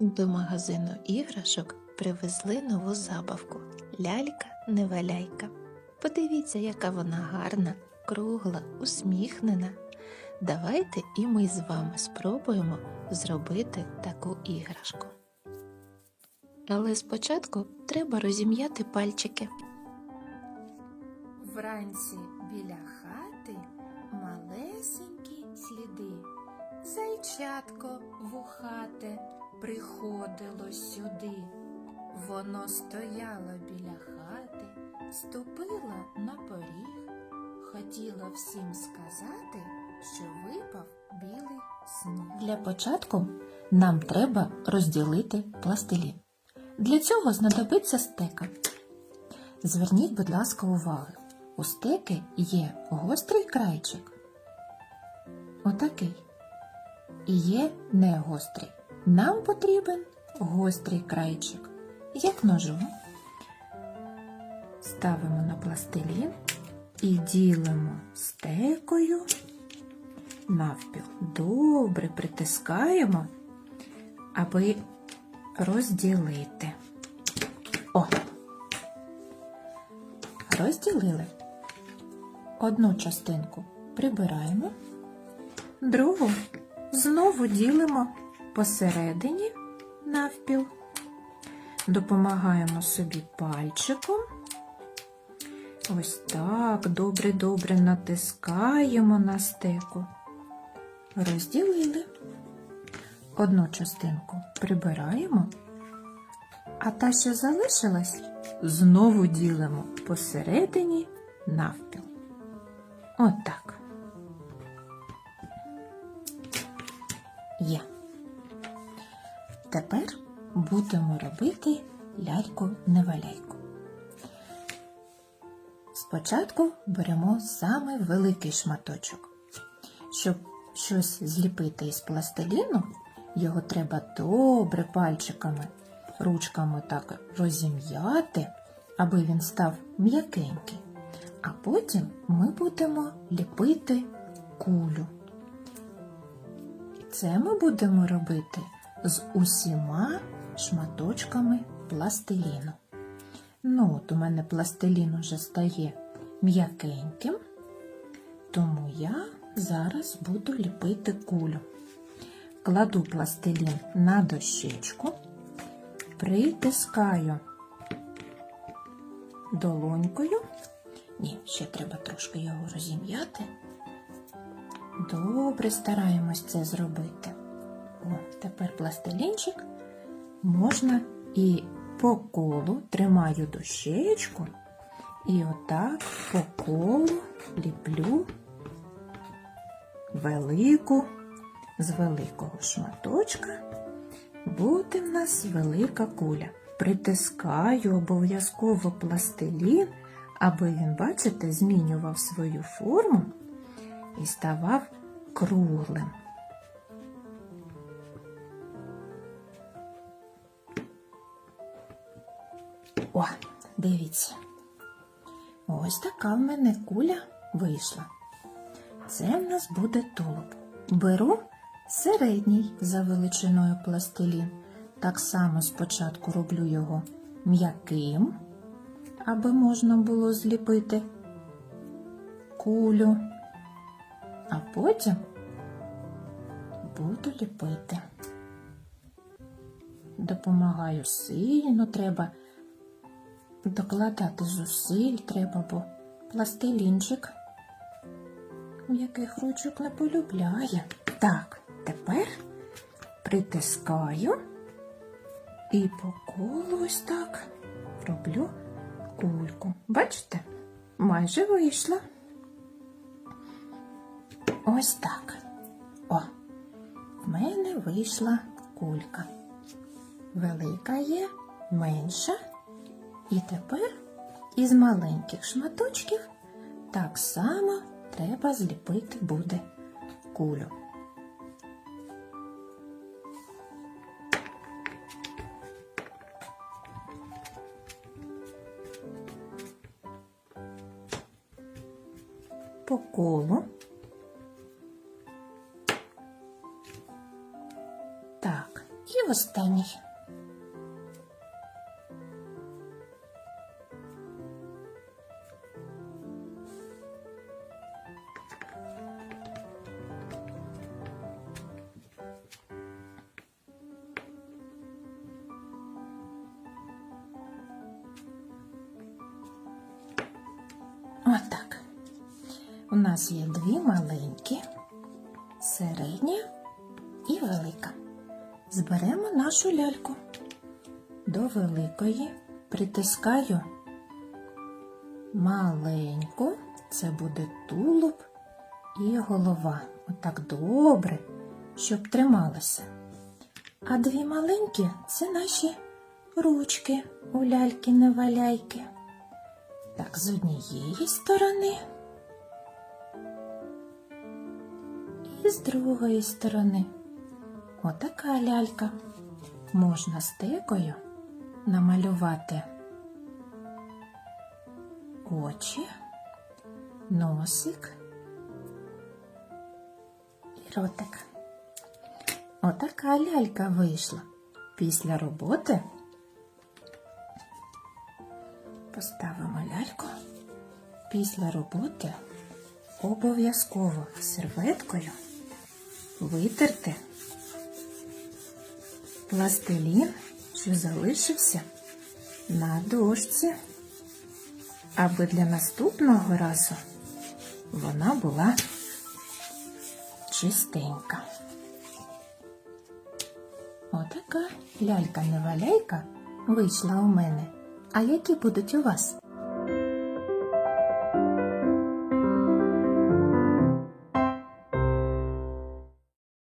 До магазину іграшок привезли нову забавку лялька неваляйка. Подивіться, яка вона гарна, кругла, усміхнена. Давайте і ми з вами спробуємо зробити таку іграшку. Але спочатку треба розім'яти пальчики. Вранці біля хати Зайчатко вухате приходило сюди. Воно стояло біля хати, ступило на поріг, хотіло всім сказати, що випав білий сніг. Для початку нам треба розділити пластилін. Для цього знадобиться стека. Зверніть, будь ласка, уваги. У стеки є гострий крайчик. Отакий. І є не гострий. Нам потрібен гострий крайчик. Як ножом. Ставимо на пластилін і ділимо стекою навпіл. Добре притискаємо, аби розділити. О! Розділили. Одну частинку прибираємо, другу знову ділимо посередині навпіл. Допомагаємо собі пальчиком. Ось так добре-добре натискаємо на стеку. Розділили. Одну частинку прибираємо, а та, що залишилась, знову ділимо посередині навпіл. Отак. Є. Тепер будемо робити ляльку-неваляйку. Спочатку беремо саме великий шматочок. Щоб щось зліпити із пластиліну, його треба добре пальчиками, ручками так розім'яти, аби він став м'якенький. А потім ми будемо ліпити кулю. Це ми будемо робити з усіма шматочками пластиліну. Ну, от у мене пластилін уже стає м'якеньким, тому я зараз буду ліпити кулю. Кладу пластилін на дощечку, притискаю долонькою. Ні, ще треба трошки його розім'яти. Добре стараємось це зробити. О, тепер пластилінчик. Можна і по колу. Тримаю дощечку. І отак по колу ліплю велику з великого шматочка. Буде в нас велика куля. Притискаю обов'язково пластилін, аби він, бачите, змінював свою форму і ставав круглим. О, дивіться. Ось така в мене куля вийшла. Це в нас буде тулуб. Беру середній за величиною пластилін. Так само спочатку роблю його м'яким, аби можна було зліпити кулю, а потім буду ліпити. Допомагаю сильно, треба докладати зусиль треба, бо пластилінчик м'яких ручок не полюбляє. Так, тепер притискаю і по колу ось так роблю кульку. Бачите? Майже вийшла. Ось так. О, в мене вийшла кулька. Велика є, менша. І тепер із маленьких шматочків так само треба зліпити буде кулю. По колу. Останній. Отак. У нас є дві маленькі, середня і велика. Зберемо нашу ляльку. До великої притискаю маленьку, це буде тулуб і голова. Отак добре, щоб трималося. А дві маленькі це наші ручки у ляльки неваляйки. Так, з однієї сторони і з другої сторони. Отака лялька. Можна стекою намалювати очі, носик і ротик. Отака лялька вийшла. Після роботи поставимо ляльку. Після роботи обов'язково серветкою витерти пластилін, що залишився на дошці, аби для наступного разу вона була чистенька. Отака лялька-неваляйка вийшла у мене. А які будуть у вас?